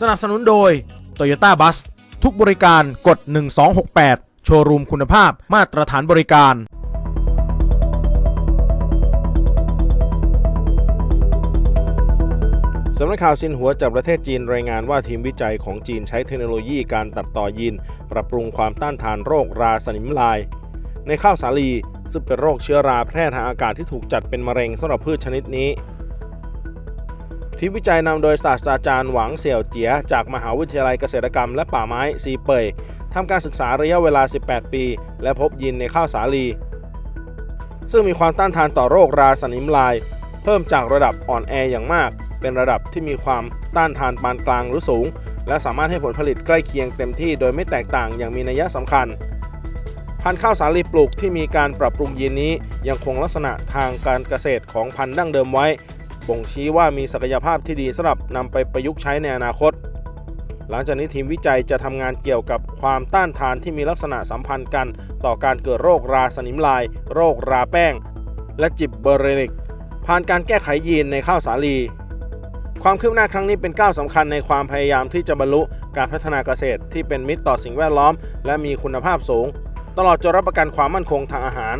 สนับสนุนโดย Toyota Bus ทุกบริการกด 1268 โชว์รูมคุณภาพมาตรฐานบริการ สำนักข่าวซินหัวจากประเทศจีนรายงานว่าทีมวิจัยของจีนใช้เทคโนโลยีการตัดต่อยีน ปรับปรุงความต้านทานโรคราสนิมลาย ในข้าวสาลีซึ่งเป็นโรคเชื้อราแพร่ทางอากาศที่ถูกจัดเป็นมะเร็งสำหรับพืชชนิดนี้ ทีมวิจัยนำโดยศาสตราจารย์หวังเสี่ยวเจีย จากมหาวิทยาลัยเกษตรกรรมและป่าไม้ซีเปยทำการศึกษาระยะเวลา 18 ปี และพบยีนในข้าวสาลี ซึ่งมีความต้านทานต่อโรคราสนิมลาย เพิ่มจากระดับอ่อนแออย่างมาก เป็นระดับที่มีความต้านทานปานกลางหรือสูง และสามารถให้ผลผลิตใกล้เคียงเต็มที่โดยไม่แตกต่างอย่างมีนัยสำคัญพันธุ์ข้าวสาลีปลูกที่มีการปรับปรุงยีนนี้ ยังคงลักษณะทางการเกษตรของพันธุ์ดั้งเดิมไว้ บ่งชี้ว่ามีศักยภาพที่ดีสำหรับนำไปประยุกต์ใช้ในอนาคต หลังจากนี้ทีมวิจัยจะทำงานเกี่ยวกับความต้านทานที่มีลักษณะสัมพันธ์กัน ต่อการเกิดโรคราสนิมลาย โรคราแป้ง และจิบเบอร์เรนิก ผ่านการแก้ไขยีนในข้าวสาลี ความคืบหน้าครั้งนี้เป็นก้าวสำคัญในความพยายามที่จะบรรลุการพัฒนาเกษตรที่เป็นมิตรต่อสิ่งแวดล้อม และมีคุณภาพสูง ตลอดจนรับประกันความมั่นคงทางอาหาร